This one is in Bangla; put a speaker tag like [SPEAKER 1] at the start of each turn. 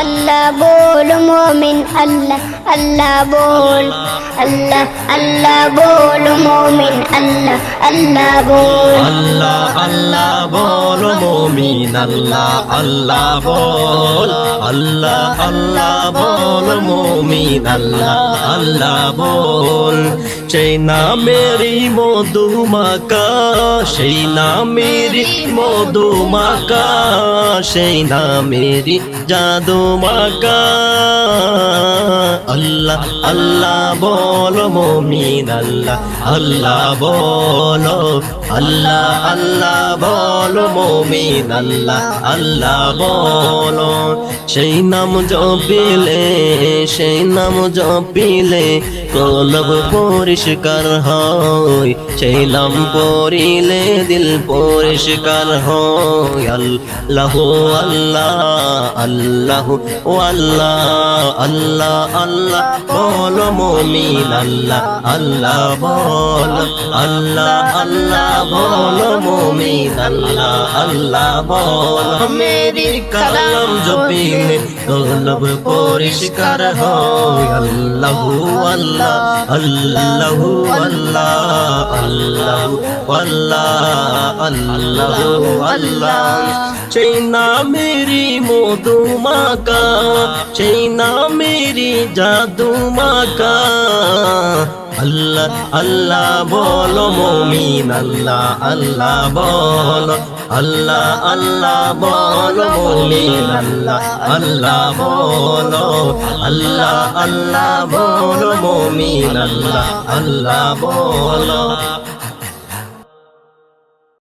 [SPEAKER 1] আল্লাহ বল মোমিন, আল্লাহ আল্লাহ বল, আল্লাহ আল্লাহ বল মোমিন, আল্লাহ আল্লাহ বল।
[SPEAKER 2] আল্লাহ আল্লাহ বল। মমিন আল্লাহ আল্লাহ বল। আল্লাহ আল্লাহ বল মমিন আল্লাহ আল্লাহ বল। সেই নামেরই মধুমাকা সেই নামেরই মধুমাকা সেই নামেরই জাদু মাকা আল্লাহ আল্লাহ বলো মমিন, আল্লাহ আল্লাহ বলো, আল্লাহ আল্লাহ বলো মমিন, আল্লাহ আল্লাহ বলো। সেই নাম জপিলে, সেই নাম জপিলে কলব পরিষ্কার হয় সেই নাম পড়িলে দিল পরিষ্কার হয়। আল্লাহ আল্লাহ আল্লাহ ও আল্লাহ আল্লাহ আল্লাহ বলো মমিন আল্লাহ আল্লাহ বল আল্লাহ আল্লাহ বলো মমিন আল্লাহ আল্লাহ বল। মেরি কালাম জপিলে কলব পরিষ্কার হয় আল্লাহ আল্লাহ আল্লাহ আল্লাহ আল্লাহ আল্লাহ। আল্লাহ আল্লাহ चैना मेरी मोदू माँ का चैना मेरी আল্লাহ আল্লাহ বলো মমিন, আল্লাহ আল্লাহ বলো, আল্লাহ আল্লাহ বলো মমিন, আল্লাহ আল্লাহ বলো, আল্লাহ আল্লাহ বলো মমিন, আল্লাহ আল্লাহ বলো।